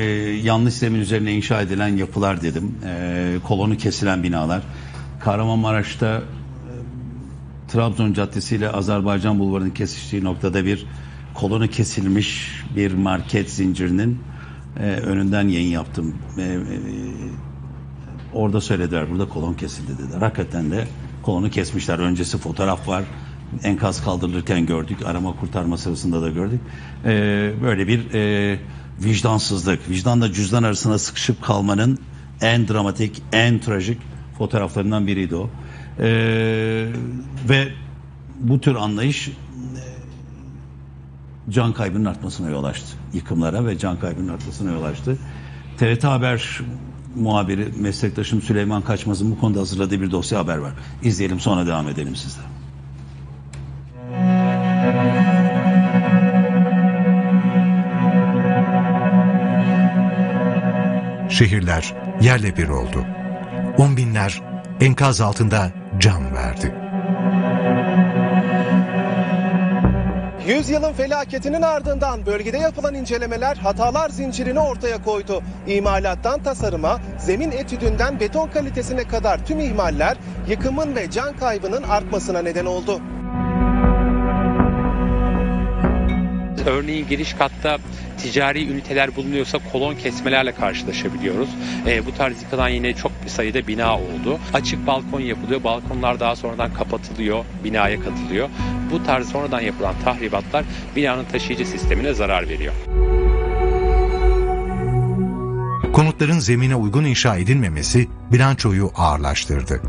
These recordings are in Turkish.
Ee, yanlış zemin üzerine inşa edilen yapılar dedim. Ee, kolonu kesilen binalar. Kahramanmaraş'ta e, Trabzon Caddesi ile Azerbaycan Bulvarı'nın kesiştiği noktada bir kolonu kesilmiş bir market zincirinin e, önünden yayın yaptım. E, e, orada söylediler burada kolon kesildi dediler. Hakikaten de kolonu kesmişler. Öncesi fotoğraf var. Enkaz kaldırılırken gördük. Arama kurtarma sırasında da gördük. Ee, böyle bir e, vicdansızlık. Vicdanla cüzdan arasına sıkışıp kalmanın en dramatik, en trajik fotoğraflarından biriydi o. Ee, ve bu tür anlayış e, can kaybının artmasına yol açtı. Yıkımlara ve can kaybının artmasına yol açtı. TRT Haber muhabiri meslektaşım Süleyman Kaçmaz'ın bu konuda hazırladığı bir dosya haber var. İzleyelim sonra devam edelim sizle. Şehirler yerle bir oldu. On binler enkaz altında can verdi. Yüzyılın felaketinin ardından bölgede yapılan incelemeler hatalar zincirini ortaya koydu. İmalattan tasarıma, zemin etüdünden beton kalitesine kadar tüm ihmaller yıkımın ve can kaybının artmasına neden oldu. Örneğin giriş katta ticari üniteler bulunuyorsa kolon kesmelerle karşılaşabiliyoruz. Ee, bu tarz yıkılan yine çok bir sayıda bina oldu. Açık balkon yapılıyor. Balkonlar daha sonradan kapatılıyor, binaya katılıyor. Bu tarz sonradan yapılan tahribatlar binanın taşıyıcı sistemine zarar veriyor. Konutların zemine uygun inşa edilmemesi bilançoyu ağırlaştırdı.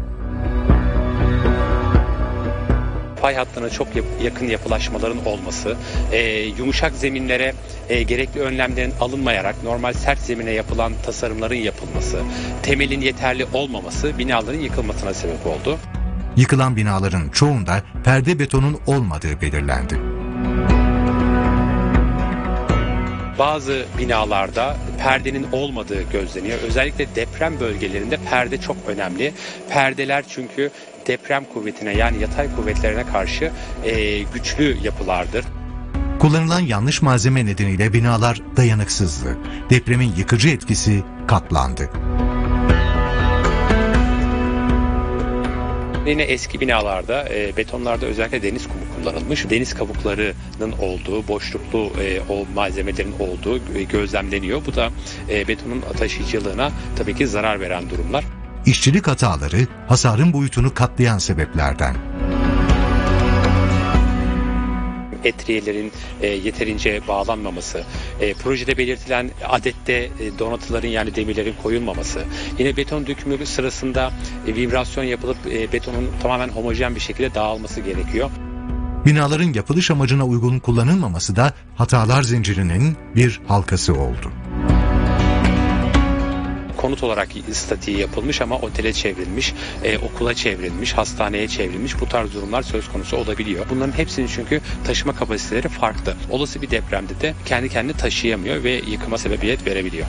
Fay hattına çok yakın yapılaşmaların olması, e, yumuşak zeminlere e, gerekli önlemlerin alınmayarak normal sert zemine yapılan tasarımların yapılması, temelin yeterli olmaması binaların yıkılmasına sebep oldu. Yıkılan binaların çoğunda perde betonun olmadığı belirlendi. Bazı binalarda perdenin olmadığı gözleniyor. Özellikle deprem bölgelerinde perde çok önemli. Perdeler çünkü deprem kuvvetine yani yatay kuvvetlerine karşı e, güçlü yapılardır. Kullanılan yanlış malzeme nedeniyle binalar dayanıksızdı. Depremin yıkıcı etkisi katlandı. Yine eski binalarda, e, betonlarda özellikle deniz kumu kullanılmış. Deniz kabuklarının olduğu, boşluklu e, o malzemelerin olduğu e, gözlemleniyor. Bu da e, betonun taşıyıcılığına tabii ki zarar veren durumlar. İşçilik hataları hasarın boyutunu katlayan sebeplerden. Etriyelerin e, yeterince bağlanmaması, e, projede belirtilen adette e, donatıların yani demirlerin koyulmaması, yine beton dökümü sırasında e, vibrasyon yapılıp e, betonun tamamen homojen bir şekilde dağılması gerekiyor. Binaların yapılış amacına uygun kullanılmaması da hatalar zincirinin bir halkası oldu. Konut olarak statiği yapılmış ama otele çevrilmiş, e, okula çevrilmiş, hastaneye çevrilmiş bu tarz durumlar söz konusu olabiliyor. Bunların hepsinin çünkü taşıma kapasiteleri farklı. Olası bir depremde de kendi kendini taşıyamıyor ve yıkıma sebebiyet verebiliyor.